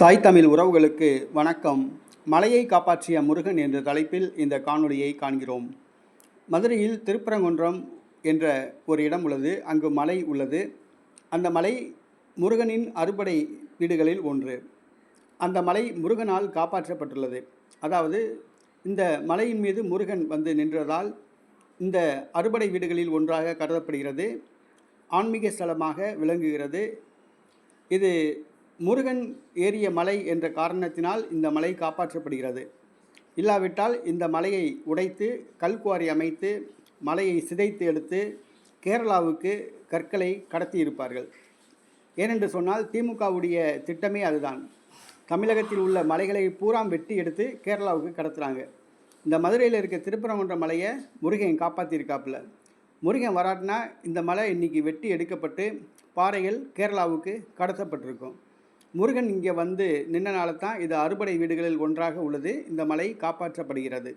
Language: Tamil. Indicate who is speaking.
Speaker 1: தாய் தமிழ் உறவுகளுக்கு வணக்கம். மலையை காப்பாற்றிய முருகன் என்ற தலைப்பில் இந்த காணொளியை காண்கிறோம். மதுரையில் திருப்பரங்குன்றம் என்ற ஒரு இடம் உள்ளது. அங்கு மலை உள்ளது. அந்த மலை முருகனின் அறுபடை வீடுகளில் ஒன்று. அந்த மலை முருகனால் காப்பாற்றப்பட்டுள்ளது. அதாவது இந்த மலையின் மீது முருகன் வந்து நின்றதால் இந்த அறுபடை வீடுகளில் ஒன்றாக கருதப்படுகிறது. ஆன்மீக ஸ்தலமாக விளங்குகிறது. இது முருகன் ஏறிய மலை என்ற காரணத்தினால் இந்த மலை காப்பாற்றப்படுகிறது. இல்லாவிட்டால் இந்த மலையை உடைத்து கல்குவாரி அமைத்து மலையை சிதைத்து எடுத்து கேரளாவுக்கு கற்களை கடத்தி இருப்பார்கள் ஏனென்று சொன்னால் திமுகவுடைய திட்டமே அதுதான். தமிழகத்தில் உள்ள மலைகளை பூராம் வெட்டி எடுத்து கேரளாவுக்கு கடத்துகிறாங்க இந்த மதுரையில் இருக்க திருப்பரங்குன்ற மலையை முருகன் காப்பாற்றியிருக்காப்புல முருகன் வராட்டினா இந்த மலை இன்னைக்கு வெட்டி எடுக்கப்பட்டு பாறைகள் கேரளாவுக்கு கடத்தப்பட்டிருக்கும். முருகன் இங்கே வந்து நின்றனால தான் இது அறுபடை வீடுகளில் ஒன்றாக உள்ளது. இந்த மலை காப்பாற்றப்படுகிறது.